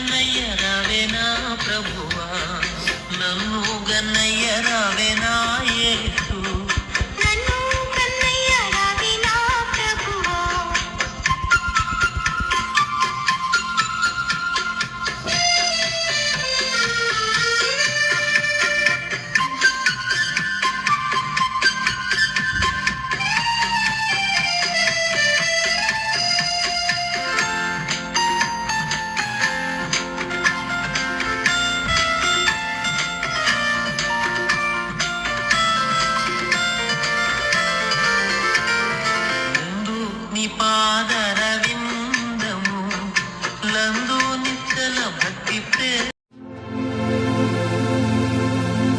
தன்மையில்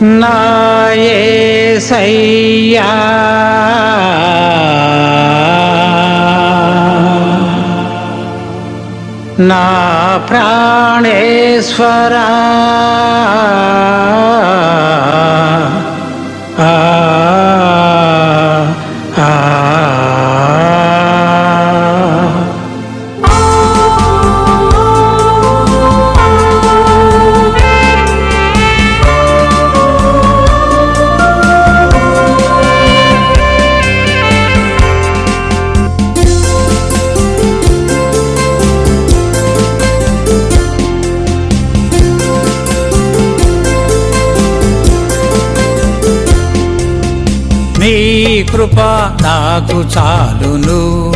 నాయసయ్యా నా ప్రాణేశ్వరా. కృప నాకు చాలును.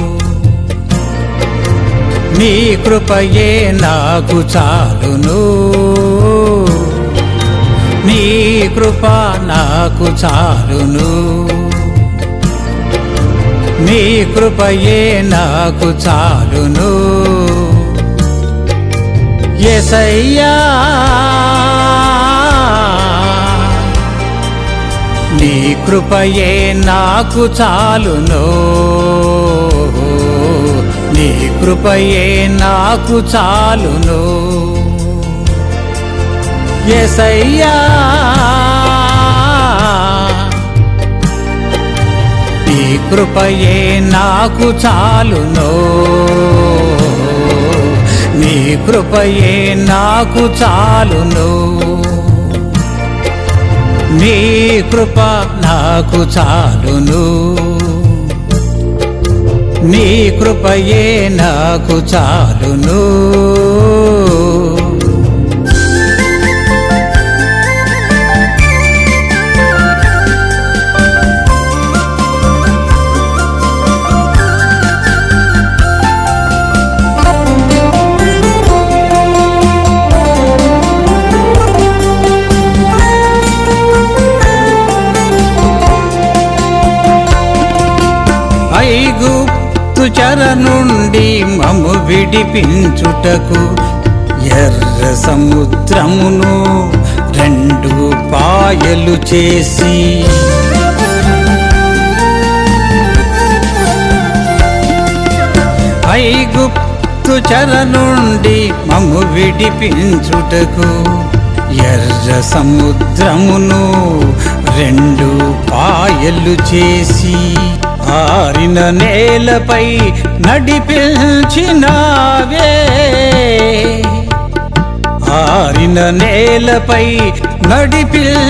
నీ కృపయే నాకు చాలును. నీ కృప నాకు చాలును. నీ కృపయే నాకు చాలును. ఎసయ్యా నీ కృపయే నాకు చాలును. నీ కృపయే నాకు చాలును. ఎసయ్యా నీ కృపయే నాకు చాలును. నీ కృపయే నాకు చాలును. నీ కృప నాకు చాలును. నీ కృపయే నాకు చాలును. చెర నుండి మము విడిపించుటకు ఎర్ర సముద్రమును రెండు పాయలు చేసి ఐగుప్తు చెర నుండి మము విడిపించుటకు ఎర్ర సముద్రమును రెండు పాయలు చేసి ఆరిన నేలపై నడిపించినావే. ఆరిన నేలపై నడిపించినావే.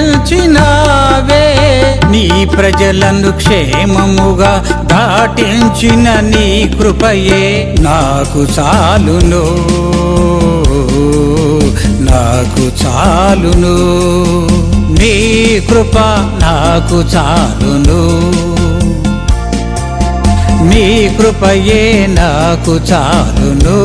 నీ ప్రజలను క్షేమముగా దాటించిన నీ కృపయే నాకు చాలును. నాకు చాలును. నీ కృప నాకు చాలును. నీ కృపయే నాకు చాలును.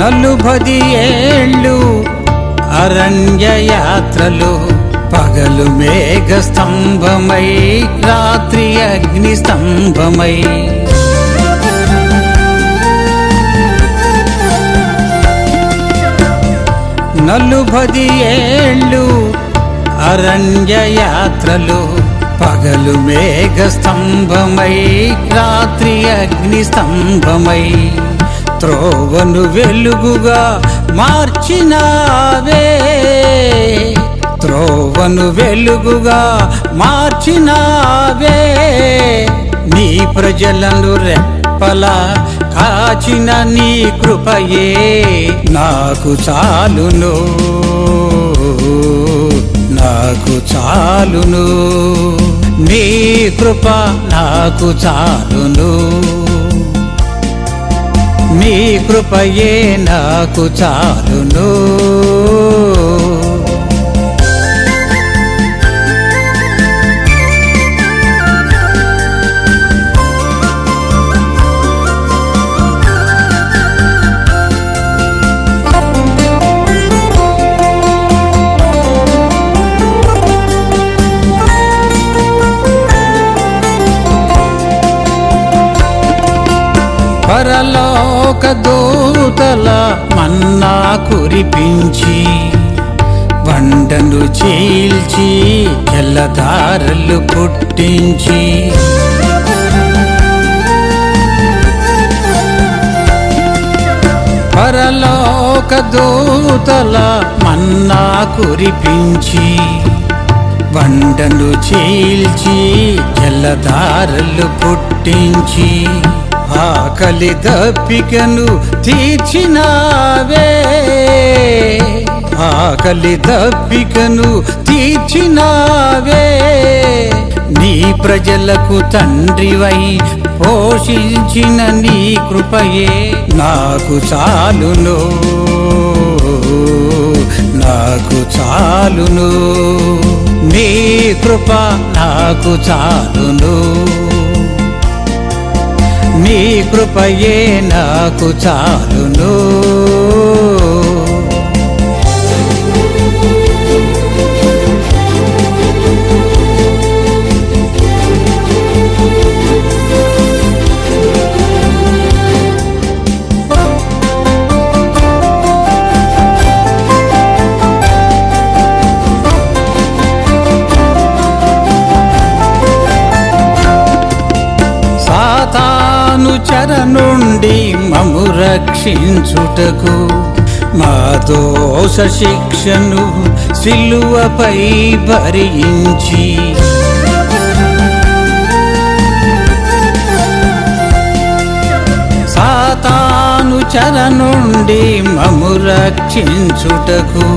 నలుబది ఏళ్ళు అరణ్య యాత్రలు పగలు మేఘ స్తంభమై రాత్రి అగ్ని స్తంభమై. నలుబది ఏళ్ళు అరణ్య యాత్రలు పగలు మేఘ స్తంభమై రాత్రి అగ్ని స్తంభమై. త్రోవను వెలుగుగా మార్చినావే. త్రోవను వెలుగుగా మార్చినావే. నీ ప్రజలను రెప్పల కాచిన నీ కృపయే నాకు చాలును. నాకు చాలును. నీ కృప నాకు చాలును. మీ కృపయే నాకు చాలును. పరలోక దూతల మన్నా కురిపించి వండను చీల్చి ఎల్లదారలు పుట్టించి. పరలోక దూతల మన్నా కురిపించి వండను చీల్చి జలధారలు పుట్టించి. ఆకలి దప్పికను తీర్చినావే. ఆకలి దప్పికను తీర్చినావే. నీ ప్రజలకు తండ్రివై పోషించిన నీ కృపయే నాకు చాలును. నాకు చాలును. నీ కృప నాకు చాలును. నీ కృపయే నాకు చాలును. రక్షించుటకు మా దోష శిక్షను సిలువపై భరించి. సాతాను చర నుండి మము రక్షించుటకు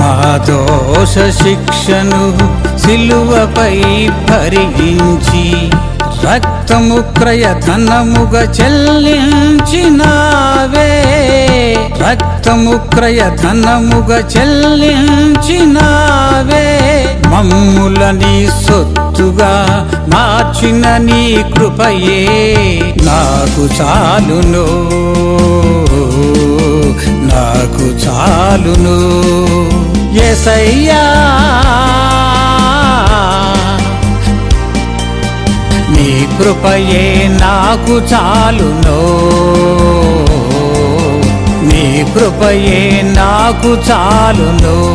మా దోష శిక్షను సిలువపై భరించి. రక్తము క్రయధనముగా చెల్లించినావే. రక్తము క్రయధనముగా చెల్లించినావే. మమ్ముల నీ సొత్తుగా మార్చిన నీ కృపయే. నాకు చాలును నాకు చాలును. ఎసయ్యా కృపయే నాకు చాలునో. నీ కృపయే నాకు చాలునో.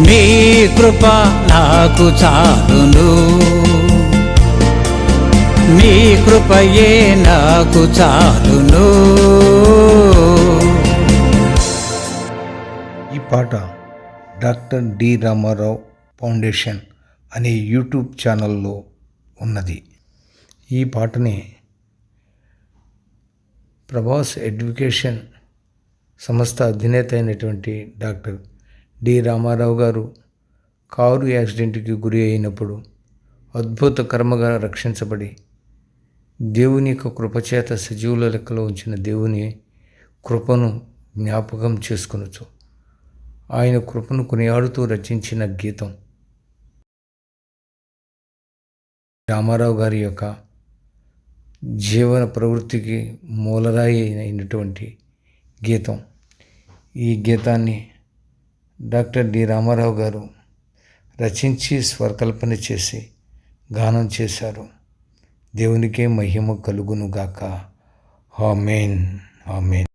నీ కృప నాకు చాలును. నీ కృపయే నాకు చాలును. ఈ పాట డాక్టర్ డి రామారావు ఫౌండేషన్. అనే యూట్యూబ్ ఛానల్లో ఉన్నది. ఈ పాటని ప్రభాస్ ఎడ్యుకేషన్ సంస్థ అధినేత అయినటువంటి డాక్టర్ డి రామారావు గారు కారు యాక్సిడెంట్కి గురి అయినప్పుడు అద్భుత కర్మగా రక్షించబడి దేవుని యొక్క కృపచేత సజీవుల లెక్కలో ఉంచిన దేవుని కృపను జ్ఞాపకం చేసుకునొచ్చు ఆయన కృపను కొనియాడుతూ రచించిన గీతం రామారావు గారి యొక్క జీవన ప్రవృత్తికి మూలరాయి అయినటువంటి గీతం. ఈ గీతాన్ని డాక్టర్ డి రామారావు గారు రచించి స్వరకల్పన చేసి గానం చేశారు. దేవునికే మహిమ కలుగునుగాక. ఆమెన్. ఆమెన్.